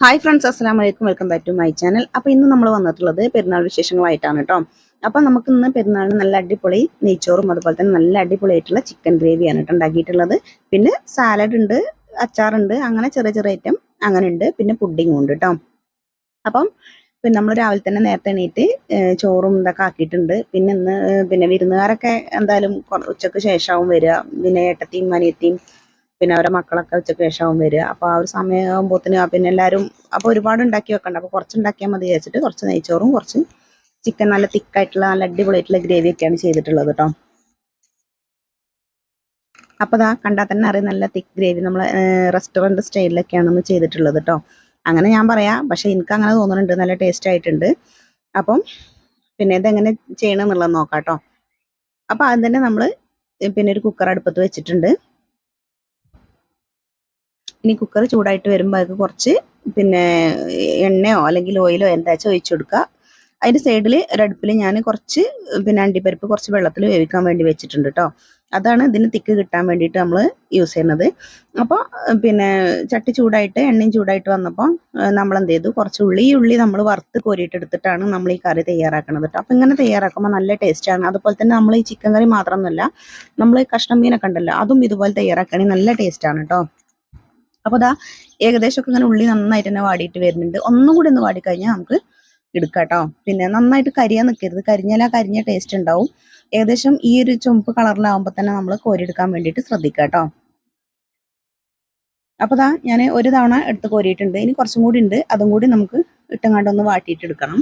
Hi friends അസ്സാം വലൈക്കും welcome back to my channel അപ്പോൾ ഇന്ന് നമ്മൾ വന്നിട്ടുള്ളത് പെരുന്നാൾ വിശേഷങ്ങളായിട്ടാണ് കേട്ടോ അപ്പോൾ നമുക്ക് ഇന്ന് പെരുന്നാളിന് നല്ല അടിപൊളി നെയ്ച്ചോറും അതുപോലെ തന്നെ നല്ല അടിപൊളിയായിട്ടുള്ള ചിക്കൻ ഗ്രേവിയാണ് കേട്ടോ ഉണ്ടാക്കിയിട്ടുള്ളത്. പിന്നെ സാലഡ് ഉണ്ട് അച്ചാറുണ്ട് അങ്ങനെ ചെറിയ ചെറിയ ഐറ്റം അങ്ങനെ ഉണ്ട്. പിന്നെ പുഡിങ്ങും ഉണ്ട് കേട്ടോ അപ്പം പിന്നെ നമ്മൾ രാവിലെ തന്നെ നേരത്തെ എണീറ്റ് ചോറും ഇതൊക്കെ ആക്കിയിട്ടുണ്ട്. പിന്നെ ഇന്ന് പിന്നെ വിരുന്നുകാരൊക്കെ എന്തായാലും ഉച്ചയ്ക്ക് ശേഷമാവും വരിക. പിന്നെ ഏട്ടത്തിയും അനിയത്തിയും പിന്നെ അവരെ മക്കളൊക്കെ ഉച്ചയ്ക്ക് ശേഷമാവും വരിക. അപ്പോൾ ആ ഒരു സമയമാകുമ്പോഴത്തേന് പിന്നെ എല്ലാവരും അപ്പോൾ ഒരുപാട് ഉണ്ടാക്കി വെക്കണ്ട. അപ്പോൾ കുറച്ച് ഉണ്ടാക്കിയാൽ മതി വെച്ചിട്ട് കുറച്ച് നെയ്ച്ചോറും കുറച്ച് ചിക്കൻ നല്ല തിക്കായിട്ടുള്ള നല്ല അടിപൊളിയായിട്ടുള്ള ഗ്രേവി ഒക്കെയാണ് ചെയ്തിട്ടുള്ളത് കേട്ടോ അപ്പോൾ അതാ കണ്ടാൽ തന്നെ അറിയാം നല്ല തിക്ക് ഗ്രേവി നമ്മൾ റെസ്റ്റോറന്റ് സ്റ്റൈലിലൊക്കെയാണ് നമ്മൾ ചെയ്തിട്ടുള്ളത് കേട്ടോ അങ്ങനെ ഞാൻ പറയാം പക്ഷേ എനിക്ക് അങ്ങനെ തോന്നുന്നുണ്ട്. നല്ല ടേസ്റ്റ് ആയിട്ടുണ്ട്. അപ്പം പിന്നെ ഇതെങ്ങനെ ചെയ്യണമെന്നുള്ളത് നോക്കാം കേട്ടോ അപ്പോൾ ആദ്യം തന്നെ നമ്മൾ പിന്നെ ഒരു കുക്കർ അടുപ്പത്ത് വെച്ചിട്ടുണ്ട്. ഇനി കുക്കർ ചൂടായിട്ട് വരുമ്പോൾ അത് കുറച്ച് പിന്നെ എണ്ണയോ അല്ലെങ്കിൽ ഓയിലോ എന്താ വെച്ചാൽ ഒഴിച്ചു കൊടുക്കുക. അതിന്റെ സൈഡിൽ ഒരടുപ്പിൽ ഞാൻ കുറച്ച് പിന്നെ അണ്ടിപ്പരിപ്പ് കുറച്ച് വെള്ളത്തിൽ വേവിക്കാൻ വേണ്ടി വെച്ചിട്ടുണ്ട് കേട്ടോ അതാണ് ഇതിന് തിക്ക് കിട്ടാൻ വേണ്ടിയിട്ട് നമ്മൾ യൂസ് ചെയ്യുന്നത്. അപ്പോൾ പിന്നെ ചട്ടി ചൂടായിട്ട് എണ്ണയും ചൂടായിട്ട് വന്നപ്പോൾ നമ്മൾ എന്ത് ചെയ്തു? കുറച്ച് ഉള്ളി ഉള്ളി നമ്മൾ വറുത്ത് കോരിയിട്ടെടുത്തിട്ടാണ് നമ്മൾ ഈ കറി തയ്യാറാക്കുന്നത് കേട്ടോ അപ്പോൾ ഇങ്ങനെ തയ്യാറാക്കുമ്പോൾ നല്ല ടേസ്റ്റാണ് അതുപോലെ തന്നെ നമ്മൾ ഈ ചിക്കൻ കറി മാത്രമൊന്നുമല്ല നമ്മൾ കഷ്ണം മീനൊക്കെ ഉണ്ടല്ലോ അതും ഇതുപോലെ തയ്യാറാക്കുകയാണെങ്കിൽ നല്ല ടേസ്റ്റാണ് കേട്ടോ അപ്പോൾ ഏകദേശം ഒക്കെ ഇങ്ങനെ ഉള്ളി നന്നായിട്ട് തന്നെ വാടിയിട്ട് വരുന്നുണ്ട്. ഒന്നും കൂടി ഒന്ന് വാടിക്കഴിഞ്ഞാൽ നമുക്ക് എടുക്കാം കേട്ടോ പിന്നെ നന്നായിട്ട് കരിയാൻ നിൽക്കരുത് കരിഞ്ഞാൽ ആ കരിഞ്ഞ ടേസ്റ്റ് ഉണ്ടാവും. ഏകദേശം ഈ ഒരു ചുമപ്പ് കളറിലാവുമ്പോൾ തന്നെ നമ്മൾ കോരിയെടുക്കാൻ വേണ്ടിയിട്ട് ശ്രദ്ധിക്കുക കേട്ടോ അപ്പോൾ ദാ ഞാൻ ഒരു തവണ എടുത്ത് കോരിയിട്ടുണ്ട്. ഇനി കുറച്ചും കൂടി ഉണ്ട്. അതും കൂടി നമുക്ക് ഇട്ടങ്ങാണ്ട് ഒന്ന് വാട്ടിയിട്ട് എടുക്കണം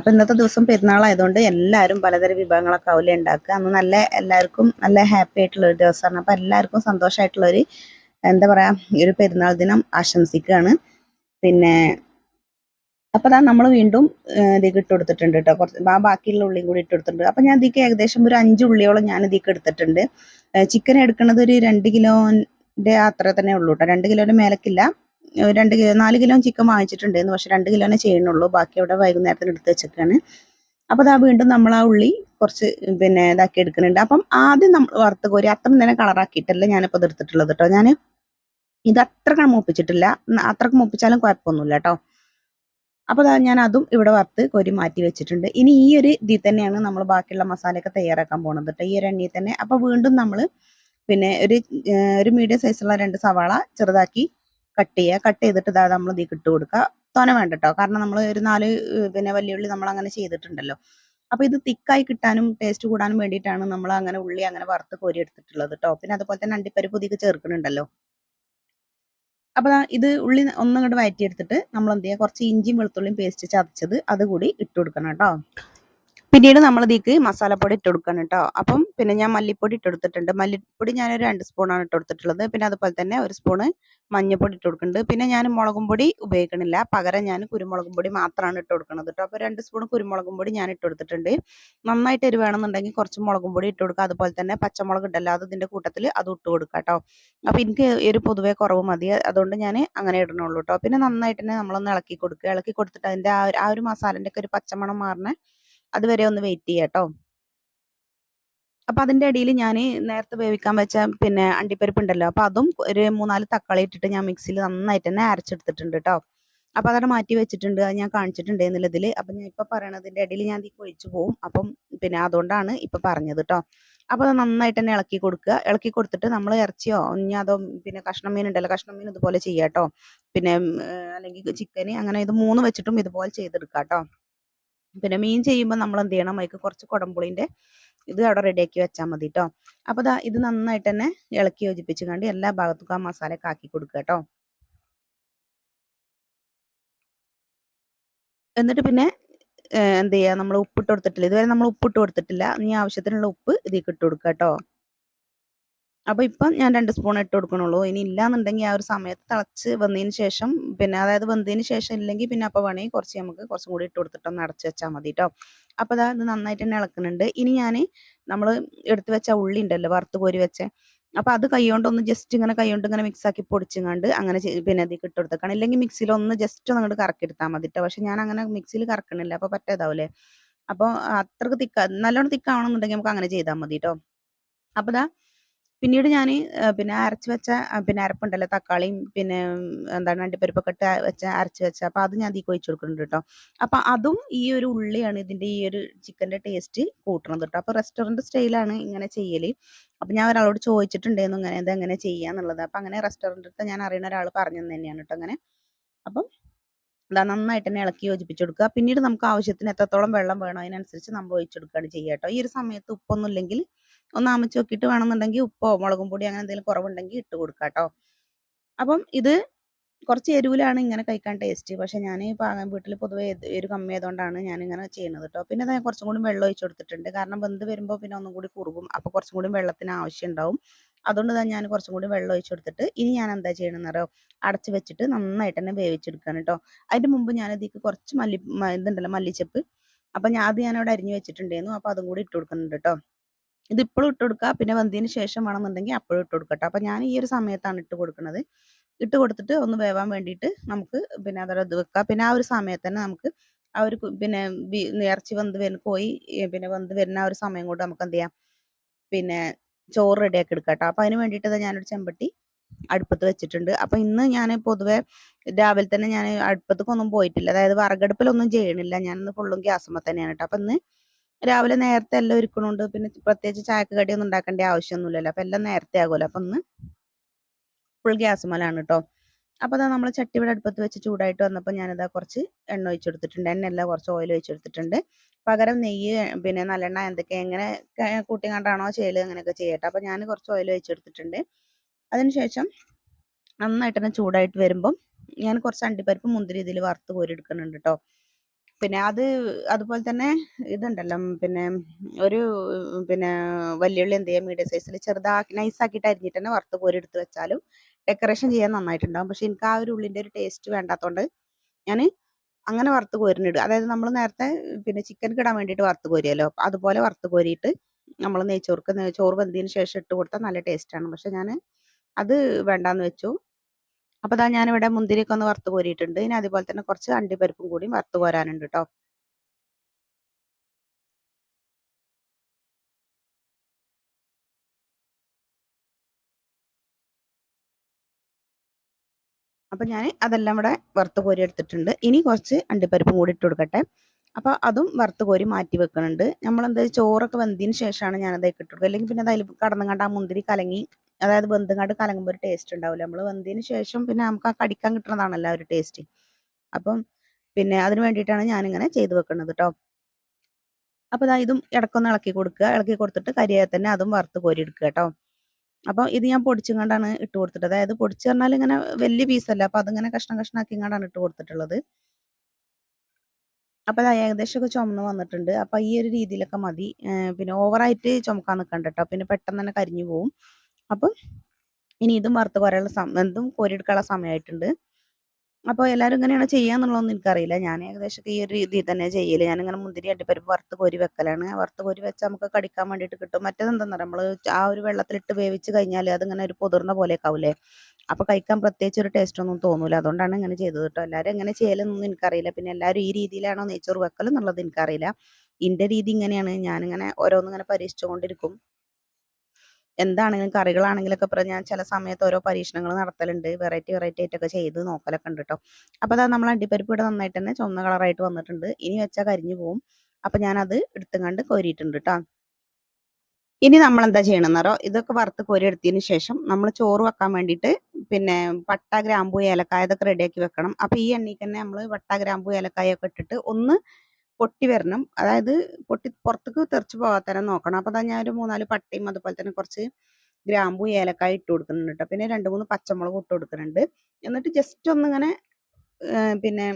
അപ്പോൾ ഇന്നത്തെ ദിവസം പെരുന്നാളായതുകൊണ്ട് എല്ലാവരും പലതരം വിഭവങ്ങളൊക്കെ ആവില്ലേ ഉണ്ടാക്കുക അന്ന് നല്ല എല്ലാവർക്കും നല്ല ഹാപ്പി ആയിട്ടുള്ള ഒരു ദിവസമാണ്. അപ്പോൾ എല്ലാവർക്കും സന്തോഷമായിട്ടുള്ള ഒരു എന്താ പറയുക ഈ ഒരു പെരുന്നാൾ ദിനം ആശംസിക്കുകയാണ്. പിന്നെ അപ്പോൾ അതാ നമ്മൾ വീണ്ടും ഇതിക്ക് ഇട്ട് കൊടുത്തിട്ടുണ്ട് കേട്ടോ കുറച്ച് ആ ബാക്കിയുള്ള ഉള്ളിയും കൂടി ഇട്ട് കൊടുത്തിട്ടുണ്ട്. അപ്പോൾ ഞാൻ ഇതിലേക്ക് ഏകദേശം ഒരു അഞ്ച് ഉള്ളിയോളം ഞാൻ ഇതിലേക്ക് എടുത്തിട്ടുണ്ട്. ചിക്കൻ എടുക്കുന്നത് ഒരു രണ്ട് കിലോന്റെ അത്ര തന്നെ ഉള്ളൂ കേട്ടോ രണ്ട് കിലോന്റെ മേലക്കില്ല. രണ്ട് കിലോ നാല് കിലോ ചിക്കൻ വാങ്ങിച്ചിട്ടുണ്ടായിരുന്നു. പക്ഷെ രണ്ട് കിലോനെ ചെയ്യുന്നുള്ളൂ. ബാക്കി അവിടെ വൈകുന്നേരത്തിന് എടുത്ത് വെച്ചേക്കാണ്. അപ്പോൾ അതാ വീണ്ടും നമ്മൾ ആ ഉള്ളി കുറച്ച് പിന്നെ ഇതാക്കി എടുക്കുന്നുണ്ട്. അപ്പം ആദ്യം നമ്മൾ വറുത്ത് കോരി അത്ര നേരം കളറാക്കിയിട്ടല്ല ഞാനിപ്പോൾ ഇത് എടുത്തിട്ടുള്ളത് കേട്ടോ ഞാൻ ഇത് അത്ര മൂപ്പിച്ചിട്ടില്ല. അത്രയ്ക്ക് മൂപ്പിച്ചാലും കുഴപ്പമൊന്നുമില്ല കേട്ടോ അപ്പോൾ അതാ ഞാൻ അതും ഇവിടെ വറുത്ത് കോരി മാറ്റി വെച്ചിട്ടുണ്ട്. ഇനി ഈ ഒരു ഇതിൽ തന്നെയാണ് നമ്മൾ ബാക്കിയുള്ള മസാലയൊക്കെ തയ്യാറാക്കാൻ പോകുന്നത് കേട്ടോ ഈ ഒരു എണ്ണയിൽ തന്നെ. അപ്പോൾ വീണ്ടും നമ്മൾ പിന്നെ ഒരു ഒരു മീഡിയം സൈസുള്ള രണ്ട് സവാള ചെറുതാക്കി കട്ട് ചെയ്യുക. കട്ട് ചെയ്തിട്ട് ഇതാ നമ്മൾ ഇതിൽ ഇട്ട് കൊടുക്കുക. തോനെ വേണ്ട കേട്ടോ കാരണം നമ്മൾ ഒരു നാല് പിന്നെ വലിയ ഉള്ളി നമ്മൾ അങ്ങനെ ചെയ്തിട്ടുണ്ടല്ലോ. അപ്പോൾ ഇത് തിക്കായി കിട്ടാനും ടേസ്റ്റ് കൂടാനും വേണ്ടിയിട്ടാണ് നമ്മൾ അങ്ങനെ ഉള്ളി അങ്ങനെ വറുത്ത് കോരി എടുത്തിട്ടുള്ളത് കേട്ടോ പിന്നെ അതുപോലെ തന്നെ അണ്ടിപ്പരിപ്പ് ഇതിക്ക് ചേർക്കുന്നുണ്ടല്ലോ അപ്പോൾ ഇത് ഉള്ളി ഒന്നും ഇങ്ങോട്ട് വഴറ്റിയെടുത്തിട്ട് നമ്മൾ എന്ത് ചെയ്യുക കുറച്ച് ഇഞ്ചിയും വെളുത്തുള്ളിയും പേസ്റ്റ് ചതച്ചത് അത് കൂടി ഇട്ട് കൊടുക്കണം കേട്ടോ പിന്നീട് നമ്മൾ ഇതിക്ക് മസാലപ്പൊടി ഇട്ട് കൊടുക്കണം കേട്ടോ. അപ്പം പിന്നെ ഞാൻ മല്ലിപ്പൊടി ഇട്ട് കൊടുത്തിട്ടുണ്ട്. മല്ലിപ്പൊടി ഞാനൊരു രണ്ട് സ്പൂണാണ് ഇട്ട് കൊടുത്തിട്ടുള്ളത്. പിന്നെ അതുപോലെ തന്നെ ഒരു സ്പൂണ് മഞ്ഞൾപ്പൊടി ഇട്ട് കൊടുക്കുന്നുണ്ട്. പിന്നെ ഞാൻ മുളകും പൊടി ഉപയോഗിക്കണില്ല. പകരം ഞാൻ കുരുമുളകും പൊടി മാത്രമാണ് ഇട്ട് കൊടുക്കുന്നത് കേട്ടോ. അപ്പോൾ രണ്ട് സ്പൂൺ കുരുമുളകും പൊടി ഞാൻ ഇട്ട് കൊടുത്തിട്ടുണ്ട്. നന്നായിട്ട് എരിവ് വേണമെന്നുണ്ടെങ്കിൽ കുറച്ച് മുളകും പൊടി ഇട്ട് കൊടുക്കുക. അതുപോലെ തന്നെ പച്ചമുളക് ഇട്ടല്ലോ അത് കൂട്ടത്തിൽ അത് ഇട്ട് കൊടുക്കുക കേട്ടോ. അപ്പോൾ എനിക്ക് ഒരു പൊതുവേ കുറവ് മതി. അതുകൊണ്ട് ഞാൻ അങ്ങനെ ഇടണുള്ളൂ കേട്ടോ. പിന്നെ നന്നായിട്ട് തന്നെ നമ്മളൊന്ന് ഇളക്കി കൊടുക്കുക. ഇളക്കി കൊടുത്തിട്ട് അതിന്റെ ആ ഒരു ഒരു മസാലന്റെ ഒക്കെ ഒരു പച്ചമണം മാറണ അതുവരെ ഒന്ന് വെയിറ്റ് ചെയ്യാം കേട്ടോ അപ്പൊ അതിന്റെ ഇടയിൽ ഞാൻ നേരത്തെ വേവിക്കാൻ വെച്ച പിന്നെ അണ്ടിപ്പരിപ്പ് ഉണ്ടല്ലോ അപ്പൊ അതും ഒരു മൂന്നാൽ തക്കാളി ഇട്ടിട്ട് ഞാൻ മിക്സിയിൽ നന്നായിട്ട് തന്നെ അരച്ചെടുത്തിട്ടുണ്ട് കേട്ടോ അപ്പൊ അതവിടെ മാറ്റി വെച്ചിട്ടുണ്ട് അത് ഞാൻ കാണിച്ചിട്ടുണ്ടായിരുന്നില്ല ഇതിൽ അപ്പൊ ഞാൻ ഇപ്പൊ പറയണതിന്റെ ഇടയിൽ ഞാൻ ഇതിൽ ഒഴിച്ചു പോവും. അപ്പം പിന്നെ അതുകൊണ്ടാണ് ഇപ്പൊ പറഞ്ഞത് കേട്ടോ അപ്പൊ അത് നന്നായിട്ട് തന്നെ ഇളക്കി കൊടുക്കുക. ഇളക്കി കൊടുത്തിട്ട് നമ്മൾ ഇറച്ചിയോ ഇനി അതോ പിന്നെ കഷ്ണം മീൻ ഉണ്ടല്ലോ കഷ്ണം മീൻ ഇതുപോലെ ചെയ്യാം കേട്ടോ പിന്നെ അല്ലെങ്കിൽ ചിക്കന് അങ്ങനെ ഇത് മൂന്ന് വെച്ചിട്ടും ഇതുപോലെ ചെയ്തെടുക്കാം കേട്ടോ പിന്നെ മീൻ ചെയ്യുമ്പോൾ നമ്മൾ എന്ത് ചെയ്യണം അതിക്ക് കുറച്ച് കുടംപുളിന്റെ ഇത് അവിടെ റെഡിയാക്കി വെച്ചാൽ മതി കേട്ടോ അപ്പോൾ ദാ ഇത് നന്നായിട്ട് തന്നെ ഇളക്കി യോജിപ്പിച്ച് കണ്ട് എല്ലാ ഭാഗത്തും ആ മസാലയൊക്കെ ആക്കി കൊടുക്കുക കേട്ടോ എന്നിട്ട് പിന്നെ എന്ത് ചെയ്യുക നമ്മൾ ഉപ്പിട്ട് കൊടുത്തിട്ടില്ല. ഇതുവരെ നമ്മൾ ഉപ്പിട്ട് കൊടുത്തിട്ടില്ല. നീ ആവശ്യത്തിനുള്ള ഉപ്പ് ഇതിൽ ഇട്ട് കൊടുക്കുക കേട്ടോ അപ്പോൾ ഇപ്പം ഞാൻ രണ്ട് സ്പൂൺ ഇട്ട് കൊടുക്കണുള്ളൂ. ഇനി ഇല്ലാന്നുണ്ടെങ്കിൽ ആ ഒരു സമയത്ത് തിളച്ച് വന്നതിന് ശേഷം പിന്നെ അതായത് വെന്തതിന് ശേഷം ഇല്ലെങ്കിൽ പിന്നെ അപ്പോൾ വേണമെങ്കിൽ കുറച്ച് നമുക്ക് കുറച്ചും കൂടി ഇട്ട് കൊടുത്തിട്ടൊന്ന് അടച്ച് വെച്ചാൽ മതി കേട്ടോ അപ്പോൾ അതാ ഇത് നന്നായിട്ട് തന്നെ ഇളക്കുന്നുണ്ട്. ഇനി ഞാൻ നമ്മൾ എടുത്തു വെച്ച ഉള്ളി ഉണ്ടല്ലോ വറുത്ത് കോരി വെച്ച അപ്പോൾ അത് കൈകൊണ്ട് ഒന്ന് ജസ്റ്റ് ഇങ്ങനെ കൈകൊണ്ട് ഇങ്ങനെ മിക്സ് ആക്കി പൊടിച്ചുകൊണ്ട് അങ്ങനെ പിന്നെ അതിൽ ഇട്ട് കൊടുത്തേക്കാണ്. ഇല്ലെങ്കിൽ മിക്സിയിൽ ഒന്ന് ജസ്റ്റ് ഒന്ന് അങ്ങോട്ട് കറക്കി എടുത്താൽ മതി കേട്ടോ പക്ഷെ ഞാൻ അങ്ങനെ മിക്സിയിൽ കറക്കണില്ല. അപ്പോൾ പറ്റേതാവൂലേ? അപ്പോൾ അത്രയ്ക്ക് തിക്ക നല്ലോണം തിക്കാവണമെന്നുണ്ടെങ്കിൽ നമുക്ക് അങ്ങനെ ചെയ്താൽ മതി കേട്ടോ അപ്പോൾ ദാ പിന്നീട് ഞാൻ പിന്നെ അരച്ച് വെച്ച പിന്നെ അരപ്പുണ്ടല്ലോ തക്കാളിയും പിന്നെ എന്താണ് അണ്ടിപ്പരിപ്പൊക്കെ ഇട്ട് വെച്ച അരച്ച് വെച്ച അപ്പോൾ അത് ഞാൻ തീക്കൊഴിച്ചു കൊടുക്കുന്നുണ്ട് കേട്ടോ. അപ്പോൾ അതും ഈ ഒരു ഉള്ളിയാണ് ഇതിന്റെ ഈ ഒരു ചിക്കന്റെ ടേസ്റ്റ് കൂട്ടണത് കേട്ടോ. അപ്പോൾ റെസ്റ്റോറന്റ് സ്റ്റൈലാണ് ഇങ്ങനെ ചെയ്യൽ അപ്പോൾ ഞാൻ ഒരാളോട് ചോദിച്ചിട്ടുണ്ടായിരുന്നു ഇങ്ങനെ ഇത് എങ്ങനെ ചെയ്യാന്നുള്ളത്. അപ്പോൾ അങ്ങനെ റെസ്റ്റോറന്റിലത്തെ ഞാൻ അറിയുന്ന ഒരാൾ പറഞ്ഞു തന്നെയാണ് കേട്ടോ അങ്ങനെ അപ്പം എന്താ നന്നായിട്ട് തന്നെ ഇളക്കി യോജിപ്പിച്ച് കൊടുക്കുക. പിന്നീട് നമുക്ക് ആവശ്യത്തിന് എത്രത്തോളം വെള്ളം വേണോ അതിനനുസരിച്ച് നമ്മൾ ഒഴിച്ചെടുക്കുകയാണ് ചെയ്യുക കേട്ടോ. ഈ ഒരു സമയത്ത് ഉപ്പൊന്നും ഇല്ലെങ്കിൽ ഒന്ന് അമച്ച് നോക്കിയിട്ട് വേണമെന്നുണ്ടെങ്കിൽ ഉപ്പോ മുളകും പൊടി അങ്ങനെ എന്തെങ്കിലും കുറവുണ്ടെങ്കിൽ ഇട്ട് കൊടുക്കുക കേട്ടോ അപ്പം ഇത് കുറച്ച് എരിവിലാണ് ഇങ്ങനെ കഴിക്കാൻ ടേസ്റ്റ്. പക്ഷെ ഞാൻ പാകം വീട്ടിൽ പൊതുവേ എരിവ് കമ്മി ആയതുകൊണ്ടാണ് ഞാൻ ഇങ്ങനെ ചെയ്യുന്നത് കേട്ടോ പിന്നെ ഞാൻ കുറച്ചും കൂടി വെള്ളം ഒഴിച്ചു കൊടുത്തിട്ടുണ്ട്. കാരണം വെന്ത് വരുമ്പോൾ പിന്നെ ഒന്നും കൂടി കുറുകും. അപ്പോൾ കുറച്ചും കൂടി വെള്ളത്തിന് ആവശ്യം ഉണ്ടാവും അതുകൊണ്ട് തന്നെ ഞാൻ കുറച്ചും കൂടി വെള്ളം ഒഴിച്ചു കൊടുത്തിട്ട് ഇനി ഞാൻ എന്താ ചെയ്യണമെന്ന് അറിയോ? അടച്ച് വെച്ചിട്ട് നന്നായിട്ട് തന്നെ വേവിച്ചെടുക്കുകയാണ് കേട്ടോ അതിന് മുമ്പ് ഞാൻ ഇതിക്ക് കുറച്ച് മല്ലി ഇതുണ്ടല്ലോ മല്ലിച്ചപ്പ്. അപ്പം ഞാൻ അത് ഞാനവിടെ അരിഞ്ഞു വെച്ചിട്ടുണ്ടായിരുന്നു. അപ്പോൾ അതും കൂടി ഇട്ട് കൊടുക്കുന്നുണ്ട് കേട്ടോ ഇത് ഇപ്പോഴും ഇട്ട് കൊടുക്കുക പിന്നെ വെന്തതിന് ശേഷം വേണമെന്നുണ്ടെങ്കിൽ അപ്പോഴും ഇട്ട് കൊടുക്കട്ടെ. അപ്പം ഞാൻ ഈ ഒരു സമയത്താണ് ഇട്ട് കൊടുക്കുന്നത് ഇട്ട് കൊടുത്തിട്ട് ഒന്ന് വേവാൻ വേണ്ടിയിട്ട് നമുക്ക് പിന്നെ അതോടെ ഇത് വെക്കാം. പിന്നെ ആ ഒരു സമയത്ത് തന്നെ നമുക്ക് ആ ഒരു പിന്നെ നേർച്ചി വന്ന് വരുന്ന കോഴി പിന്നെ വെന്ത് വരുന്ന ആ ഒരു സമയം കൊണ്ട് നമുക്ക് എന്ത് ചെയ്യാം? പിന്നെ ചോറ് റെഡിയാക്കി എടുക്കാം കേട്ടോ അപ്പം അതിന് വേണ്ടിയിട്ട് ഞാനൊരു ചെമ്പട്ടി അടുപ്പത്ത് വെച്ചിട്ടുണ്ട്. അപ്പം ഇന്ന് ഞാൻ പൊതുവെ രാവിലെ തന്നെ ഞാൻ അടുപ്പത്തേക്കൊന്നും പോയിട്ടില്ല. അതായത് വറകടുപ്പിലൊന്നും ചെയ്യണില്ല. ഞാനിന്ന് ഫുള്ളും ഗ്യാസുമ്മ തന്നെയാണ് കേട്ടോ അപ്പം ഇന്ന് രാവിലെ നേരത്തെ എല്ലാം ഒരുക്കണുണ്ട്. പിന്നെ പ്രത്യേകിച്ച് ചായക്ക് കടിയൊന്നും ഉണ്ടാക്കേണ്ട ആവശ്യമൊന്നുമില്ലല്ലോ. അപ്പം എല്ലാം നേരത്തെ ആകുമല്ലോ. അപ്പം ഒന്ന് ഫുൾ ഗ്യാസ് മലാണ് കേട്ടോ അപ്പോൾ അതാ നമ്മൾ ചട്ടിയുടെ അടുപ്പത്ത് വെച്ച് ചൂടായിട്ട് വന്നപ്പോൾ ഞാനിതാ കുറച്ച് എണ്ണ ഒഴിച്ചെടുത്തിട്ടുണ്ട്. എണ്ണയല്ല കുറച്ച് ഓയിൽ ഒഴിച്ചെടുത്തിട്ടുണ്ട്. പകരം നെയ്യ് പിന്നെ നല്ലെണ്ണ എന്തൊക്കെ എങ്ങനെ കൂട്ടിങ്ങാണ്ടാണോ ചെയ്യൽ അങ്ങനെയൊക്കെ ചെയ്യട്ടെ. അപ്പോൾ ഞാൻ കുറച്ച് ഓയിൽ ഒഴിച്ചെടുത്തിട്ടുണ്ട്. അതിനുശേഷം നന്നായിട്ട് തന്നെ ചൂടായിട്ട് വരുമ്പം ഞാൻ കുറച്ച് അണ്ടിപ്പരിപ്പ് മുന്തിരി ഇതിൽ വറുത്ത് കോരി എടുക്കുന്നുണ്ട് കേട്ടോ പിന്നെ അത് അതുപോലെ തന്നെ ഇതുണ്ടല്ലോ പിന്നെ ഒരു പിന്നെ വലിയുള്ളി എന്ത് ചെയ്യുക മീഡിയം സൈസിൽ ചെറുതാക്കി നൈസാക്കിയിട്ട് അരിഞ്ഞിട്ട് തന്നെ വറുത്ത് കോരി എടുത്ത് വെച്ചാലും ഡെക്കറേഷൻ ചെയ്യാൻ നന്നായിട്ടുണ്ടാവും. പക്ഷെ എനിക്ക് ആ ഒരു ഉള്ളിന്റെ ഒരു ടേസ്റ്റ് വേണ്ടാത്തതുകൊണ്ട് ഞാൻ അങ്ങനെ വറുത്ത് കോരിനിടും. അതായത് നമ്മൾ നേരത്തെ പിന്നെ ചിക്കൻ കിടാൻ വേണ്ടിയിട്ട് വറുത്ത് കോരിയല്ലോ. അതുപോലെ വറുത്ത് കോരിയിട്ട് നമ്മൾ നെയ്ച്ചോർക്ക് ചോറ് വെന്തതിന് ശേഷം ഇട്ട് കൊടുത്താൽ നല്ല ടേസ്റ്റാണ് പക്ഷെ ഞാൻ അത് വേണ്ടാന്ന് വെച്ചു. അപ്പോൾ ഇതാ ഞാനിവിടെ മുന്തിരിയൊക്കെ ഒന്ന് വറുത്ത് കോരിയിട്ടുണ്ട്. ഇനി അതുപോലെ തന്നെ കുറച്ച് അണ്ടിപ്പരിപ്പും കൂടി വറുത്ത് കോരാനുണ്ട് കേട്ടോ അപ്പം ഞാൻ അതെല്ലാം ഇവിടെ വറുത്ത് കോരി എടുത്തിട്ടുണ്ട്. ഇനി കുറച്ച് അണ്ടിപ്പരിപ്പും കൂടി ഇട്ട് കൊടുക്കട്ടെ. അപ്പോൾ അതും വറുത്ത് കോരി മാറ്റി വെക്കുന്നുണ്ട് നമ്മളെന്താ ചോറൊക്കെ വെന്തതിന് ശേഷമാണ് ഞാനത് ഇട്ട് കൊടുക്കുക. അല്ലെങ്കിൽ പിന്നെ അതിൽ കടന്നും കണ്ട് ആ മുന്തിരി കലങ്ങി അതായത് വെന്തുങ്ങാണ്ട് കലങ്ങുമ്പോൾ ഒരു ടേസ്റ്റ് ഉണ്ടാവില്ല നമ്മൾ വെന്തതിന് ശേഷം പിന്നെ നമുക്ക് ആ കടിക്കാൻ കിട്ടുന്നതാണല്ലോ ഒരു ടേസ്റ്റ് അപ്പം പിന്നെ അതിന് വേണ്ടിയിട്ടാണ് ഞാനിങ്ങനെ ചെയ്ത് വെക്കുന്നത് കേട്ടോ അപ്പോൾ ഇതാ ഇതും ഇടക്കൊന്ന് ഇളക്കി കൊടുക്കുക. ഇളക്കി കൊടുത്തിട്ട് കരിയായ തന്നെ അതും വറുത്ത് കോരി എടുക്കുക കേട്ടോ അപ്പോൾ ഇത് ഞാൻ പൊടിച്ചുകൊണ്ടാണ് ഇട്ട് കൊടുത്തിട്ട് അതായത് പൊടിച്ച് പറഞ്ഞാൽ ഇങ്ങനെ വലിയ പീസല്ല അപ്പോൾ അതിങ്ങനെ കഷ്ണം കഷ്ണാക്കി കൊണ്ടാണ് ഇട്ട് കൊടുത്തിട്ടുള്ളത്. അപ്പോൾ ഏകദേശം ഏകദേശമൊക്കെ ചുമന്ന് വന്നിട്ടുണ്ട്. അപ്പോൾ ഈ ഒരു രീതിയിലൊക്കെ മതി. പിന്നെ ഓവറായിട്ട് ചുമക്കാൻ നിൽക്കണ്ട കേട്ടോ പിന്നെ പെട്ടെന്ന് തന്നെ കരിഞ്ഞു പോവും. അപ്പം ഇനി ഇതും വറുത്ത് കുറയുള്ള സമയം ഇതും കോരിയെടുക്കാനുള്ള സമയമായിട്ടുണ്ട് അപ്പോൾ എല്ലാവരും ഇങ്ങനെയാണ് ചെയ്യാന്നുള്ളതൊന്നും എനിക്കറിയില്ല. ഞാൻ ഏകദേശം ഈ ഒരു രീതിയിൽ തന്നെ ചെയ്യൽ. ഞാനിങ്ങനെ മുന്തിരി അണ്ടിപ്പരിപ്പ് വറുത്ത് കോരി വെക്കലാണ്. വറുത്ത് കോരി വെച്ചാൽ നമുക്ക് കടിക്കാൻ വേണ്ടിയിട്ട് കിട്ടും. മറ്റേതെന്താ നമ്മൾ ആ ഒരു വെള്ളത്തിലിട്ട് വേവിച്ച് കഴിഞ്ഞാൽ അതിങ്ങനെ ഒരു പൊതിർന്ന പോലെ ആവില്ലേ അപ്പോൾ കഴിക്കാൻ പ്രത്യേകിച്ച് ഒരു ടേസ്റ്റ് ഒന്നും തോന്നൂല. അതുകൊണ്ടാണ് ഇങ്ങനെ ചെയ്തത് കേട്ടോ എല്ലാവരും എങ്ങനെ ചെയ്യലൊന്നും എനിക്കറിയില്ല. പിന്നെ എല്ലാവരും ഈ രീതിയിലാണോ നെയ്ച്ചോറ് വെക്കലെന്നുള്ളത് എനിക്കറിയില്ല. എന്റെ രീതി ഇങ്ങനെയാണ്. ഞാനിങ്ങനെ ഓരോന്നിങ്ങനെ പരീക്ഷിച്ചുകൊണ്ടിരിക്കും. എന്താണെങ്കിലും കറികളാണെങ്കിലൊക്കെ ഇപ്പം ഞാൻ ചില സമയത്ത് ഓരോ പരീക്ഷണങ്ങൾ നടത്തലുണ്ട്. വെറൈറ്റി വെറൈറ്റി ആയിട്ടൊക്കെ ചെയ്ത് നോക്കലൊക്കെ ഉണ്ട് കേട്ടോ അപ്പോൾ അതാ നമ്മൾ അണ്ടിപ്പരിപ്പ് ഇവിടെ നന്നായിട്ട് തന്നെ ചുവന്ന കളറായിട്ട് വന്നിട്ടുണ്ട്. ഇനി വെച്ചാൽ കരിഞ്ഞു പോവും. അപ്പം ഞാനത് കണ്ട് കോരിയിട്ടുണ്ട് കേട്ടോ ഇനി നമ്മൾ എന്താ ചെയ്യണമെന്നറോ ഇതൊക്കെ വറുത്ത് കോരി എടുത്തതിന് ശേഷം നമ്മൾ ചോറ് വെക്കാൻ വേണ്ടിയിട്ട് പിന്നെ പട്ട ഗ്രാമ്പു ഏലക്കായ ഇതൊക്കെ റെഡിയാക്കി വെക്കണം. അപ്പോൾ ഈ എണ്ണയിൽ തന്നെ നമ്മൾ പട്ട ഗ്രാമ്പു ഏലക്കായ ഒക്കെ ഇട്ടിട്ട് ഒന്ന് പൊട്ടി വരണം. അതായത് പൊട്ടി പുറത്തേക്ക് തെറിച്ച് പോകാത്തരം നോക്കണം. അപ്പോൾ തന്നെ ഞാൻ ഒരു മൂന്നാൽ പട്ടയും അതുപോലെ തന്നെ കുറച്ച് ഗ്രാമ്പു ഏലക്കായ ഇട്ട് കൊടുക്കുന്നുണ്ട് കേട്ടോ പിന്നെ രണ്ട് മൂന്ന് പച്ചമുളക് ഇട്ട് കൊടുക്കുന്നുണ്ട്. എന്നിട്ട് ജസ്റ്റ് ഒന്നിങ്ങനെ പിന്നെ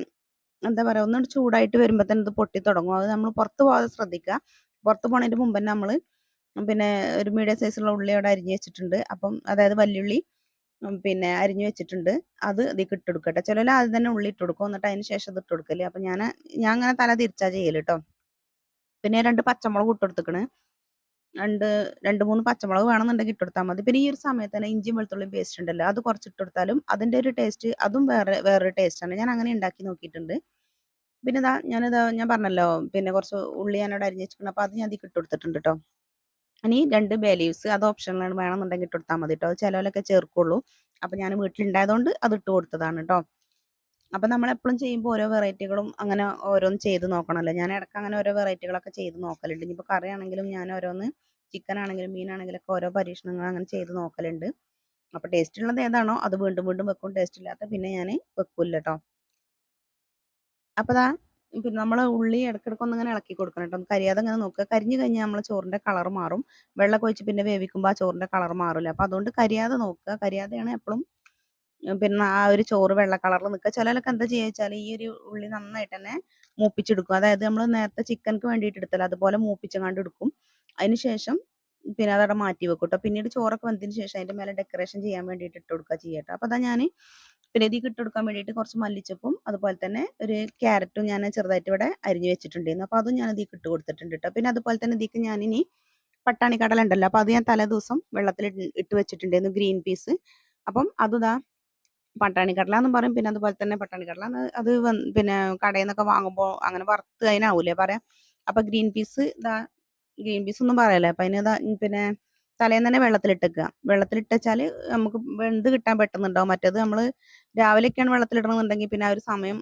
എന്താ പറയുക ഒന്ന് ചൂടായിട്ട് വരുമ്പോൾ തന്നെ ഇത് പൊട്ടി തുടങ്ങും. അത് നമ്മൾ പുറത്ത് പോകാതെ ശ്രദ്ധിക്കുക പുറത്ത് പോണതിന് മുമ്പ് തന്നെ നമ്മൾ പിന്നെ ഒരു മീഡിയം സൈസുള്ള ഉള്ളി അവിടെ അരിഞ്ഞ് വെച്ചിട്ടുണ്ട്. അപ്പം അതായത് വല്യുള്ളി പിന്നെ അരിഞ്ഞു വെച്ചിട്ടുണ്ട്. അത് ഇതിലേക്ക് ഇട്ട് കൊടുക്കട്ടെ ചിലർ ആദ്യം തന്നെ ഉള്ളി ഇട്ട് കൊടുക്കും. എന്നിട്ട് അതിന് ശേഷം ഇത് ഇട്ട് കൊടുക്കൽ. അപ്പം ഞാൻ ഞാൻ അങ്ങനെ തല തിരിച്ചാ ചെയ്യൽ കേട്ടോ പിന്നെ രണ്ട് പച്ചമുളക് ഇട്ട് കൊടുത്തിക്കണ്. രണ്ട് രണ്ട് മൂന്ന് പച്ചമുളക് വേണമെന്നുണ്ടെങ്കിൽ ഇട്ട് കൊടുത്താൽ മതി. പിന്നെ ഈ ഒരു സമയത്ത് തന്നെ ഇഞ്ചിയും വെളുത്തുള്ളിയും പേസ്റ്റ് ഉണ്ടല്ലോ അത് കുറച്ച് ഇട്ട് കൊടുത്താലും അതിന്റെ ഒരു ടേസ്റ്റ് അതും വേറെ വേറൊരു ടേസ്റ്റാണ് ഞാൻ അങ്ങനെ ഉണ്ടാക്കി നോക്കിയിട്ടുണ്ട്. പിന്നെ ഇതാ ഞാനിതാ ഞാൻ പറഞ്ഞല്ലോ പിന്നെ കുറച്ച് ഉള്ളി ഞാനവിടെ അരിഞ്ഞ് വെച്ചിട്ടുണ്ട്. അപ്പോൾ അത് ഞാൻ അതിലേക്ക് ഇട്ട് കൊടുത്തിട്ടുണ്ട് കേട്ടോ ഇനി രണ്ട് ബേ ലീവ്സ് അത് ഓപ്ഷനിലാണ് വേണമെന്നുണ്ടെങ്കിൽ ഇട്ട് കൊടുത്താൽ മതി കേട്ടോ ചിലവിലൊക്കെ ചേർക്കുള്ളൂ. അപ്പം ഞാൻ വീട്ടിലുണ്ടായതുകൊണ്ട് അത് ഇട്ട് കൊടുത്തതാണ് കേട്ടോ അപ്പം നമ്മൾ എപ്പോഴും ചെയ്യുമ്പോൾ ഓരോ വെറൈറ്റികളും അങ്ങനെ ഓരോന്ന് ചെയ്ത് നോക്കണമല്ലോ. ഞാൻ ഇടയ്ക്ക് അങ്ങനെ ഓരോ വെറൈറ്റികളൊക്കെ ചെയ്ത് നോക്കലുണ്ട്. ഇനിയിപ്പോൾ കറി ആണെങ്കിലും ഞാൻ ഓരോന്ന് ചിക്കൻ ആണെങ്കിലും മീനാണെങ്കിലും ഒക്കെ ഓരോ പരീക്ഷണങ്ങൾ അങ്ങനെ ചെയ്ത് നോക്കലുണ്ട്. അപ്പോൾ ടേസ്റ്റ് ഉള്ളത് ഏതാണോ അത് വീണ്ടും വീണ്ടും വെക്കും. ടേസ്റ്റ് ഇല്ലാത്ത പിന്നെ ഞാൻ വെക്കില്ല കേട്ടോ അപ്പോൾ പിന്നെ നമ്മൾ ഉള്ളി ഇടയ്ക്കിടയ്ക്ക് ഒന്നിങ്ങനെ ഇളക്കി കൊടുക്കണം കേട്ടോ. കരിയാതെ ഇങ്ങനെ നോക്കുക കരിഞ്ഞു കഴിഞ്ഞാൽ നമ്മൾ ചോറിന്റെ കളർ മാറും. വെള്ളമൊക്കെ ഒഴിച്ച് പിന്നെ വേവിക്കുമ്പോൾ ആ ചോറിന്റെ കളർ മാറില്ല? അപ്പോൾ അതുകൊണ്ട് കരിയാതെ നോക്കുക. കരിയാതെയാണ് എപ്പോഴും പിന്നെ ആ ഒരു ചോറ് വെള്ള കളറിൽ നിൽക്കുക. ചിലരൊക്കെ എന്താ ചെയ്യുക വെച്ചാൽ ഈ ഒരു ഉള്ളി നന്നായിട്ട് തന്നെ മൂപ്പിച്ചെടുക്കും. അതായത് നമ്മൾ നേരത്തെ ചിക്കൻക്ക് വേണ്ടിയിട്ട് എടുത്തല്ലോ. അതുപോലെ മൂപ്പിച്ചങ്ങാണ്ട് എടുക്കും. അതിന് ശേഷം പിന്നെ അതവിടെ മാറ്റി വെക്കും കേട്ടോ പിന്നീട് ചോറൊക്കെ വന്നതിന് ശേഷം അതിന്റെ മേലെ ഡെക്കറേഷൻ ചെയ്യാൻ വേണ്ടിയിട്ട് ഇട്ട് കൊടുക്കുക ചെയ്യട്ടോ. അപ്പോൾ അതാ ഞാൻ പിന്നെ ഇതിൽ ഇട്ട് കൊടുക്കാൻ വേണ്ടിയിട്ട് കുറച്ച് മല്ലിച്ചപ്പും അതുപോലെ തന്നെ ഒരു ക്യാരറ്റും ഞാൻ ചെറുതായിട്ട് ഇവിടെ അരിഞ്ഞു വെച്ചിട്ടുണ്ടായിരുന്നു. അപ്പോൾ അതും ഞാൻ ഇതിൽ ഇട്ട് കൊടുത്തിട്ടുണ്ട് കേട്ടോ പിന്നെ അതുപോലെ തന്നെ ഇതിക്ക് ഞാൻ ഇനി പട്ടാണി കടല ഉണ്ടല്ലോ അപ്പോൾ അത് ഞാൻ തലേ ദിവസം വെള്ളത്തിൽ ഇട്ട് വെച്ചിട്ടുണ്ടായിരുന്നു ഗ്രീൻ പീസ്. അപ്പം അതുതാ പട്ടാണി കടല എന്ന് പറയും. പിന്നെ അതുപോലെ തന്നെ പട്ടാണി കടല അത് പിന്നെ കടയിൽ നിന്നൊക്കെ വാങ്ങുമ്പോൾ അങ്ങനെ വറുത്ത് അതിനാവൂലേ പറയാം. അപ്പൊ ഗ്രീൻ പീസ് ഇതാ ഗ്രീൻ പീസ് ഒന്നും പറയല്ലേ? അപ്പൊ അതിന് പിന്നെ തലേന്ന് തന്നെ വെള്ളത്തിലിട്ടേക്കുക വെള്ളത്തിലിട്ടാൽ നമുക്ക് വെന്ത് കിട്ടാൻ പെട്ടെന്നുണ്ടാവും. മറ്റേത് നമ്മൾ രാവിലെയൊക്കെയാണ് വെള്ളത്തിലിടണമെന്നുണ്ടെങ്കിൽ പിന്നെ ആ ഒരു സമയം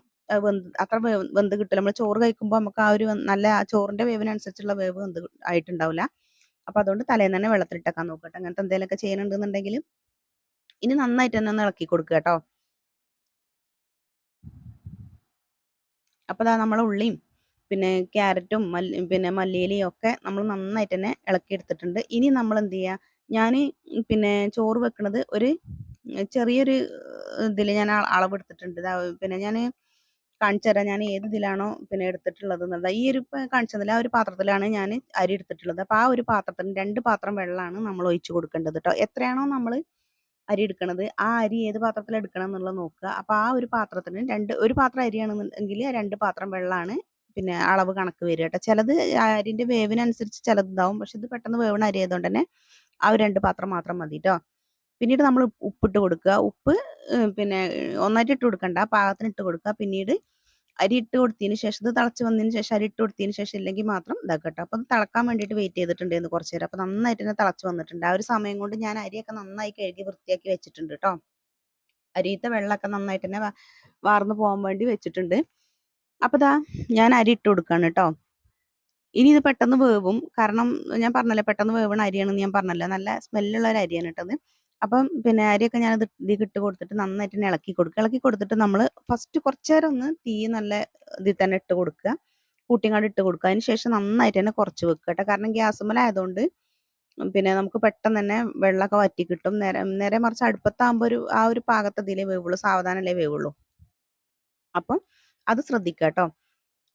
വെന്ത് അത്ര വെന്ത് കിട്ടില്ല നമ്മൾ ചോറ് കഴിക്കുമ്പോൾ നമുക്ക് ആ ഒരു നല്ല ചോറിന്റെ വേവിനനുസരിച്ചുള്ള വേവ് വെന്ത് ആയിട്ടുണ്ടാവില്ല അപ്പൊ അതുകൊണ്ട് തലേന്ന് തന്നെ വെള്ളത്തിലിട്ടേക്കാൻ നോക്കട്ടെ. അങ്ങനത്തെ എന്തെങ്കിലുമൊക്കെ ചെയ്യണമെന്നുണ്ടെങ്കിൽ ഇനി നന്നായിട്ട് തന്നെ ഒന്ന് ഇളക്കി കൊടുക്കുക കേട്ടോ. അപ്പോൾ നമ്മൾ ഉള്ളിയും പിന്നെ ക്യാരറ്റും മല്ലി പിന്നെ മല്ലിയിലയും ഒക്കെ നമ്മൾ നന്നായിട്ട് തന്നെ ഇളക്കി എടുത്തിട്ടുണ്ട്. ഇനി നമ്മൾ എന്ത് ചെയ്യുക ഞാൻ പിന്നെ ചോറ് വെക്കുന്നത് ഒരു ചെറിയൊരു ഇതിൽ ഞാൻ അളവ് അളവെടുത്തിട്ടുണ്ട്. പിന്നെ ഞാൻ കാണിച്ചു തരാം ഞാൻ ഏത് ഇതിലാണോ പിന്നെ എടുത്തിട്ടുള്ളത് എന്നുള്ളത്. ഈ ഒരു കാണിച്ചതിൽ ആ ഒരു പാത്രത്തിലാണ് ഞാൻ അരി എടുത്തിട്ടുള്ളത്. അപ്പോൾ ആ ഒരു പാത്രത്തിന് രണ്ട് പാത്രം വെള്ളമാണ് നമ്മൾ ഒഴിച്ചു കൊടുക്കേണ്ടത് കേട്ടോ എത്രയാണോ നമ്മൾ അരി എടുക്കണത് ആ അരി ഏത് പാത്രത്തിൽ എടുക്കണം എന്നുള്ളത് നോക്കുക. അപ്പോൾ ആ ഒരു പാത്രത്തിന് രണ്ട് ഒരു പാത്രം അരിയാണെന്നുണ്ടെങ്കിൽ രണ്ട് പാത്രം വെള്ളമാണ് പിന്നെ അളവ് കണക്ക് വരിക കേട്ടോ. ചിലത് അരിന്റെ വേവിനനുസരിച്ച് ചിലത് ഇതാവും പക്ഷെ ഇത് പെട്ടെന്ന് വേവണ അരി ആയതുകൊണ്ട് തന്നെ ആ രണ്ട് പാത്രം മാത്രം മതി കേട്ടോ. പിന്നീട് നമ്മൾ ഉപ്പിട്ട് കൊടുക്കുക. ഉപ്പ് പിന്നെ ഒന്നായിട്ട് ഇട്ട് കൊടുക്കണ്ട. പാകത്തിന് ഇട്ട് കൊടുക്കുക. പിന്നീട് അരി ഇട്ട് കൊടുത്തതിന് ശേഷം ഇത് തിളച്ച് വന്നതിന് ശേഷം അരി ഇട്ട് കൊടുത്തതിന് ശേഷം ഇല്ലെങ്കിൽ മാത്രം ഇതാക്കട്ടെ കേട്ടോ. അത് തിളക്കാൻ വേണ്ടിയിട്ട് വെയിറ്റ് ചെയ്തിട്ടുണ്ടായിരുന്നു കുറച്ച് നേരം. അപ്പോൾ നന്നായിട്ട് തന്നെ തിളച്ച് വന്നിട്ടുണ്ട്. ആ ഒരു സമയം കൊണ്ട് ഞാൻ അരിയൊക്കെ നന്നായി കഴുകി വൃത്തിയാക്കി വെച്ചിട്ടുണ്ട് കേട്ടോ. അരിയത്തെ വെള്ളമൊക്കെ നന്നായിട്ട് തന്നെ വാർന്ന് പോകാൻ വേണ്ടി വെച്ചിട്ടുണ്ട്. അപ്പൊ ദാ ഞാൻ അരി ഇട്ട് കൊടുക്കാണ് കേട്ടോ ഇനി ഇത് പെട്ടെന്ന് വേവും. കാരണം ഞാൻ പറഞ്ഞല്ലോ പെട്ടെന്ന് വേവണ അരിയാണെന്ന് ഞാൻ പറഞ്ഞല്ലോ. നല്ല സ്മെല്ലുള്ള ഒരു അരിയാണ് കേട്ടത് അപ്പം പിന്നെ അരിയൊക്കെ ഞാൻ ഇത് ഇതിൽ ഇട്ട് കൊടുത്തിട്ട് നന്നായിട്ട് തന്നെ ഇളക്കി കൊടുക്കുക. ഇളക്കി കൊടുത്തിട്ട് നമ്മൾ ഫസ്റ്റ് കുറച്ച് നേരം ഒന്ന് തീ നല്ല ഇതിൽ തന്നെ ഇട്ട് കൊടുക്കുക. കൂട്ടിങ്ങാട് ഇട്ട് കൊടുക്കുക. അതിന് ശേഷം നന്നായിട്ട് തന്നെ കുറച്ച് വെക്കുക കേട്ടോ കാരണം ആയതുകൊണ്ട് പിന്നെ നമുക്ക് പെട്ടെന്ന് തന്നെ വെള്ളമൊക്കെ വറ്റി കിട്ടും. നേരെ നേരെ മറിച്ച് അടുപ്പത്താകുമ്പോൾ ഒരു ആ ഒരു പാകത്തതിലേ വേവുള്ളൂ. സാവധാനല്ലേ വേവുള്ളൂ. അപ്പം അത് ശ്രദ്ധിക്കുക കേട്ടോ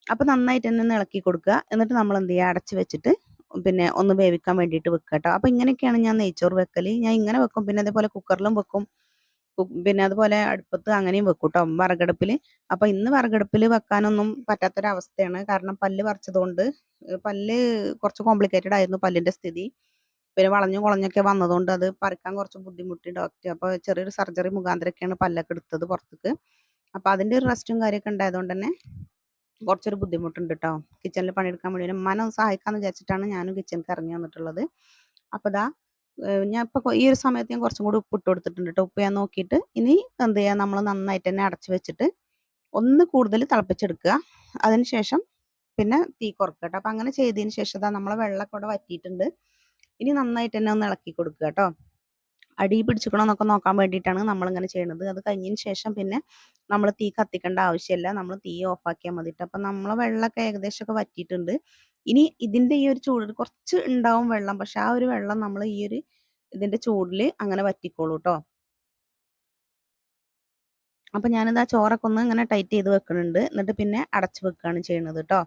അപ്പൊ നന്നായിട്ട് തന്നെ ഇളക്കി കൊടുക്കുക. എന്നിട്ട് നമ്മൾ എന്ത് ചെയ്യുക? അടച്ച് വെച്ചിട്ട് പിന്നെ ഒന്ന് വേവിക്കാൻ വേണ്ടിയിട്ട് വെക്കുക കേട്ടോ അപ്പൊ ഇങ്ങനെയൊക്കെയാണ് ഞാൻ നെയ്ച്ചോറ് വെക്കൽ. ഞാൻ ഇങ്ങനെ വെക്കും. പിന്നെ അതേപോലെ കുക്കറിലും വെക്കും. പിന്നെ അതുപോലെ അടുപ്പത്ത് അങ്ങനെയും വെക്കും കേട്ടോ വിറകടുപ്പിൽ അപ്പൊ ഇന്ന് വിറകടുപ്പിൽ വെക്കാനൊന്നും പറ്റാത്തൊരവസ്ഥയാണ്. കാരണം പല്ല് പറിച്ചതുകൊണ്ട് പല്ല് കുറച്ച് കോംപ്ലിക്കേറ്റഡ് ആയിരുന്നു പല്ലിന്റെ സ്ഥിതി. പിന്നെ വളഞ്ഞു കുളഞ്ഞൊക്കെ വന്നതുകൊണ്ട് അത് പറിക്കാൻ കുറച്ച് ബുദ്ധിമുട്ടി ഡോക്ടർ അപ്പോൾ ചെറിയൊരു സർജറി മുഖാന്തരമൊക്കെയാണ് പല്ലൊക്കെ എടുത്തത് പുറത്തേക്ക്. അപ്പൊ അതിന്റെ ഒരു റെസ്റ്റും കാര്യമൊക്കെ ഉണ്ടായതുകൊണ്ട് തന്നെ കുറച്ചൊരു ബുദ്ധിമുട്ടുണ്ട് കേട്ടോ കിച്ചണിൽ പണിയെടുക്കാൻ വേണ്ടി ഉമ്മാനെ ഒന്ന് സഹായിക്കാന്ന് വിചാരിച്ചിട്ടാണ് ഞാനും കിച്ചണിക്ക് ഇറങ്ങി വന്നിട്ടുള്ളത്. അപ്പോൾ ഇതാ ഞാൻ ഇപ്പോൾ ഈ ഒരു സമയത്ത് ഞാൻ കുറച്ചും കൂടി ഉപ്പ് ഇട്ട് കൊടുത്തിട്ടുണ്ട് കേട്ടോ ഉപ്പ് ഞാൻ നോക്കിയിട്ട് ഇനി എന്ത് ചെയ്യുക നമ്മൾ നന്നായിട്ട് തന്നെ അടച്ചു വെച്ചിട്ട് ഒന്ന് കൂടുതൽ തിളപ്പിച്ചെടുക്കുക. അതിനുശേഷം പിന്നെ തീ കുറക്കുക കേട്ടോ അപ്പം അങ്ങനെ ചെയ്തതിന് ശേഷം നമ്മളെ വെള്ളമൊക്കെ ഇവിടെ വറ്റിയിട്ടുണ്ട്. ഇനി നന്നായിട്ട് തന്നെ ഒന്ന് ഇളക്കി കൊടുക്കുക കേട്ടോ അടി പിടിച്ചിക്കണോ എന്നൊക്കെ നോക്കാൻ വേണ്ടിയിട്ടാണ് നമ്മളിങ്ങനെ ചെയ്യണത്. അത് കഴിഞ്ഞതിന് ശേഷം പിന്നെ നമ്മൾ തീ കത്തിക്കേണ്ട ആവശ്യമില്ല നമ്മൾ തീ ഓഫാക്കിയാൽ മതിയിട്ട് അപ്പം നമ്മളെ വെള്ളമൊക്കെ ഏകദേശമൊക്കെ വറ്റിയിട്ടുണ്ട്. ഇനി ഇതിന്റെ ഈ ഒരു ചൂടിൽ കുറച്ച് ഉണ്ടാവും വെള്ളം. പക്ഷെ ആ ഒരു വെള്ളം നമ്മൾ ഈ ഒരു ഇതിന്റെ ചൂടിൽ അങ്ങനെ വറ്റിക്കോളൂ കേട്ടോ അപ്പം ഞാനിത് ആ ചോറൊക്കെ ഒന്ന് ഇങ്ങനെ ടൈറ്റ് ചെയ്ത് വെക്കുന്നുണ്ട് എന്നിട്ട് പിന്നെ അടച്ചു വെക്കുകയാണ് ചെയ്യുന്നത് കേട്ടോ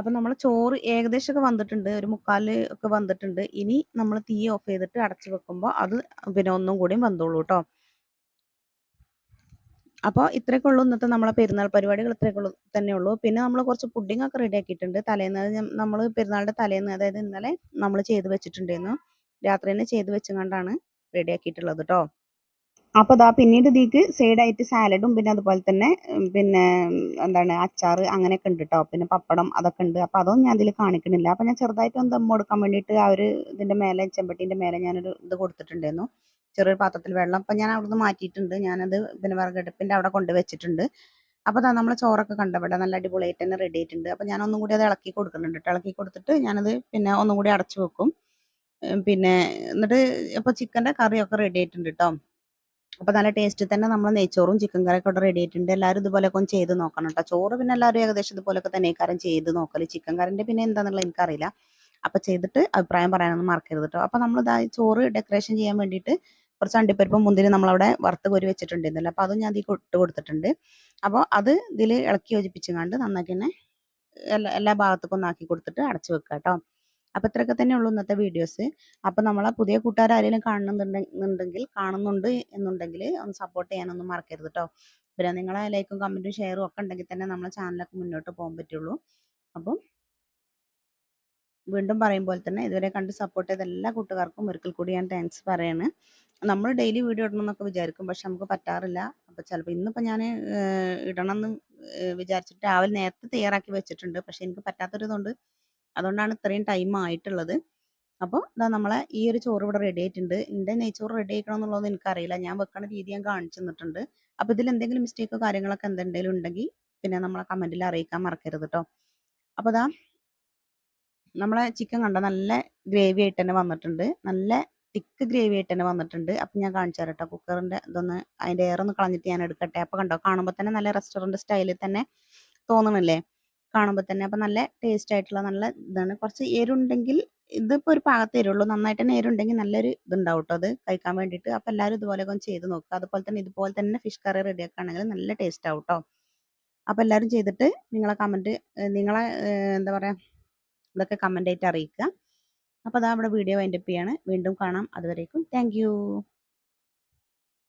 അപ്പൊ നമ്മൾ ചോറ് ഏകദേശം ഒക്കെ വന്നിട്ടുണ്ട്. ഒരു മുക്കാൽ ഒക്കെ വന്നിട്ടുണ്ട്. ഇനി നമ്മൾ തീ ഓഫ് ചെയ്തിട്ട് അടച്ചു വെക്കുമ്പോൾ അത് പിന്നെ ഒന്നും കൂടിയും വന്നോളൂ കേട്ടോ അപ്പോൾ ഇത്രയൊക്കെ ഉള്ളൂ ഇന്നത്തെ നമ്മളെ പെരുന്നാൾ പരിപാടികൾ ഇത്രയൊക്കെ ഉള്ളൂ തന്നെ ഉള്ളൂ. പിന്നെ നമ്മൾ കുറച്ച് പുഡിംഗ് ഒക്കെ റെഡി ആക്കിയിട്ടുണ്ട്. തലേന്ന് നമ്മൾ പെരുന്നാളിന്റെ തലേന്ന് അതായത് ഇന്നലെ നമ്മൾ ചെയ്ത് വെച്ചിട്ടുണ്ടായിരുന്നു. രാത്രി തന്നെ ചെയ്ത് വെച്ചുകൊണ്ടാണ് റെഡി ആക്കിയിട്ടുള്ളത് കേട്ടോ അപ്പോൾ അതാ പിന്നീട് ഇതിക്ക് സൈഡായിട്ട് സാലഡും പിന്നെ അതുപോലെ തന്നെ പിന്നെ എന്താണ് അച്ചാർ അങ്ങനെയൊക്കെ ഉണ്ട് കേട്ടോ പിന്നെ പപ്പടം അതൊക്കെ ഉണ്ട്. അപ്പോൾ അതൊന്നും ഞാൻ ഇതിൽ കാണിക്കണില്ല. അപ്പോൾ ഞാൻ ചെറുതായിട്ട് ഒന്ന് ദമ്മ് കൊടുക്കാൻ വേണ്ടിയിട്ട് ആ ഒരു ഇതിന്റെ മേലെ ചെമ്പട്ടീന്റെ മേലെ ഞാനൊരു ഇത് കൊടുത്തിട്ടുണ്ടായിരുന്നു. ചെറിയൊരു പാത്രത്തിൽ വെള്ളം. അപ്പോൾ ഞാൻ അവിടുന്ന് മാറ്റിയിട്ടുണ്ട്. ഞാനത് പിന്നെ വിറകടുപ്പിന്റെ അവിടെ കൊണ്ട് വെച്ചിട്ടുണ്ട്. അപ്പോൾ ദാ നമ്മളെ ചോറൊക്കെ കണ്ടവിടെ നല്ല അടിപൊളിയായിട്ട് തന്നെ റെഡി ആയിട്ടുണ്ട്. അപ്പോൾ ഞാൻ ഒന്നും കൂടി അത് ഇളക്കി കൊടുക്കുന്നുണ്ട് കേട്ടോ ഇളക്കി കൊടുത്തിട്ട് ഞാനത് പിന്നെ ഒന്നും കൂടി അടച്ചു വെക്കും. പിന്നെ എന്നിട്ട് ഇപ്പോൾ ചിക്കന്റെ കറിയൊക്കെ റെഡി ആയിട്ടുണ്ട് കേട്ടോ അപ്പോൾ നല്ല ടേസ്റ്റിൽ തന്നെ നമ്മൾ നെയ്ച്ചോറും ചിക്കൻ കറിയൊക്കെ ഇവിടെ റെഡി ആയിട്ടുണ്ട്. എല്ലാവരും ഇതുപോലെയൊക്കെ ഒന്ന് ചെയ്ത് നോക്കണം കേട്ടോ ചോറ് പിന്നെ എല്ലാവരും ഏകദേശം ഇതുപോലൊക്കെ തന്നെ കാരം ചെയ്ത് നോക്കൽ. ചിക്കൻ കറിന്റെ പിന്നെ എന്താണെന്നുള്ളത് എനിക്കറിയില്ല. അപ്പോൾ ചെയ്തിട്ട് അഭിപ്രായം പറയാനൊന്നും മറക്കരുത് കേട്ടോ അപ്പോൾ നമ്മൾ ഇതാ ചോറ് ഡെക്കറേഷൻ ചെയ്യാൻ വേണ്ടിയിട്ട് കുറച്ച് അണ്ടിപ്പരിപ്പും മുന്തിരി നമ്മളവിടെ വറുത്ത് കോരി വെച്ചിട്ടുണ്ടായിരുന്നല്ലോ. അപ്പോൾ അതും ഞാൻ ഇതിൽ ഇട്ട് കൊടുത്തിട്ടുണ്ട്. അപ്പോൾ അത് ഇതിൽ ഇളക്കി യോജിപ്പിച്ചുകൊണ്ട് നന്നാക്കി തന്നെ എല്ലാ എല്ലാ ഭാഗത്തേക്കും കൊടുത്തിട്ട് അടച്ചു വെക്കുക കേട്ടോ അപ്പോൾ ഇത്രയൊക്കെ തന്നെ ഉള്ളൂ ഇന്നത്തെ വീഡിയോസ്. അപ്പോൾ നമ്മളെ പുതിയ കൂട്ടുകാർ ആരെങ്കിലും കാണുന്നുണ്ടെങ്കിൽ കാണുന്നുണ്ട് എന്നുണ്ടെങ്കിൽ ഒന്ന് സപ്പോർട്ട് ചെയ്യാനൊന്നും മറക്കരുത് കേട്ടോ പിന്നെ നിങ്ങളെ ലൈക്കും കമന്റും ഷെയറും ഒക്കെ ഉണ്ടെങ്കിൽ തന്നെ നമ്മളെ ചാനലൊക്കെ മുന്നോട്ട് പോകാൻ പറ്റുള്ളൂ. അപ്പം വീണ്ടും പറയും പോലെ തന്നെ ഇതുവരെ കണ്ട് സപ്പോർട്ട് ചെയ്ത എല്ലാ കൂട്ടുകാർക്കും ഒരിക്കൽ കൂടി ഞാൻ താങ്ക്സ് പറയാണ്. നമ്മൾ ഡെയിലി വീഡിയോ ഇടണം എന്നൊക്കെ വിചാരിക്കും. പക്ഷെ നമുക്ക് പറ്റാറില്ല. അപ്പോൾ ചിലപ്പോൾ ഇന്നിപ്പോൾ ഞാൻ ഇടണം എന്ന് വിചാരിച്ചിട്ട് രാവിലെ നേരത്തെ തയ്യാറാക്കി വെച്ചിട്ടുണ്ട്. പക്ഷെ എനിക്ക് പറ്റാത്തൊരിതുകൊണ്ട് അതുകൊണ്ടാണ് ഇത്രയും ടൈം ആയിട്ടുള്ളത്. അപ്പോൾ ഇതാ നമ്മളെ ഈ ഒരു ചോറ് ഇവിടെ റെഡി ആയിട്ടുണ്ട്. എന്റെ നെയ്ച്ചോറ് റെഡി ആയിക്കണം എന്നുള്ളത് എനിക്കറിയില്ല. ഞാൻ വെക്കണ രീതി ഞാൻ കാണിച്ചു തന്നിട്ടുണ്ട്. അപ്പോൾ ഇതിൽ എന്തെങ്കിലും മിസ്റ്റേക്കോ കാര്യങ്ങളൊക്കെ എന്തെങ്കിലും ഉണ്ടെങ്കിൽ പിന്നെ നമ്മളെ കമന്റിൽ അറിയിക്കാൻ മറക്കരുത് കേട്ടോ അപ്പോൾ ഇതാ നമ്മളെ ചിക്കൻ കണ്ട? നല്ല ഗ്രേവി ആയിട്ട് തന്നെ വന്നിട്ടുണ്ട്. നല്ല തിക്ക് ഗ്രേവി ആയിട്ട് തന്നെ വന്നിട്ടുണ്ട്. അപ്പം ഞാൻ കാണിച്ചു തരാം കേട്ടോ കുക്കറിന്റെ ഇതൊന്ന് അതിന്റെ ഒന്ന് കളഞ്ഞിട്ട് ഞാൻ എടുക്കട്ടെ. അപ്പോൾ കണ്ടോ? കാണുമ്പോൾ തന്നെ നല്ല റെസ്റ്റോറന്റ് സ്റ്റൈലിൽ തന്നെ തോന്നണില്ലേ? കാണുമ്പോൾ തന്നെ. അപ്പം നല്ല ടേസ്റ്റ് ആയിട്ടുള്ള നല്ല ഇതാണ്. കുറച്ച് എരുണ്ടെങ്കിൽ ഇതിപ്പോൾ ഒരു പാകത്തെ എരുള്ളൂ. നന്നായിട്ട് തന്നെ എരുണ്ടെങ്കിൽ നല്ലൊരു ഇതുണ്ടാവും കേട്ടോ അത് കഴിക്കാൻ വേണ്ടിയിട്ട്. അപ്പോൾ എല്ലാവരും ഇതുപോലെയൊക്കെ ഒന്ന് ചെയ്ത് നോക്കുക. അതുപോലെ തന്നെ ഇതുപോലെ തന്നെ ഫിഷ് കറി റെഡിയാക്കുകയാണെങ്കിൽ നല്ല ടേസ്റ്റ് ആവും കേട്ടോ അപ്പോൾ എല്ലാവരും ചെയ്തിട്ട് നിങ്ങളെ കമന്റ് നിങ്ങളെ എന്താ പറയുക ഇതൊക്കെ കമന്റ് ആയിട്ട് അറിയിക്കുക. അപ്പോൾ അതാ നമ്മുടെ വീഡിയോ വൈൻഡപ്പ് ചെയ്യാണ്. വീണ്ടും കാണാം. അതുവരേക്കും താങ്ക്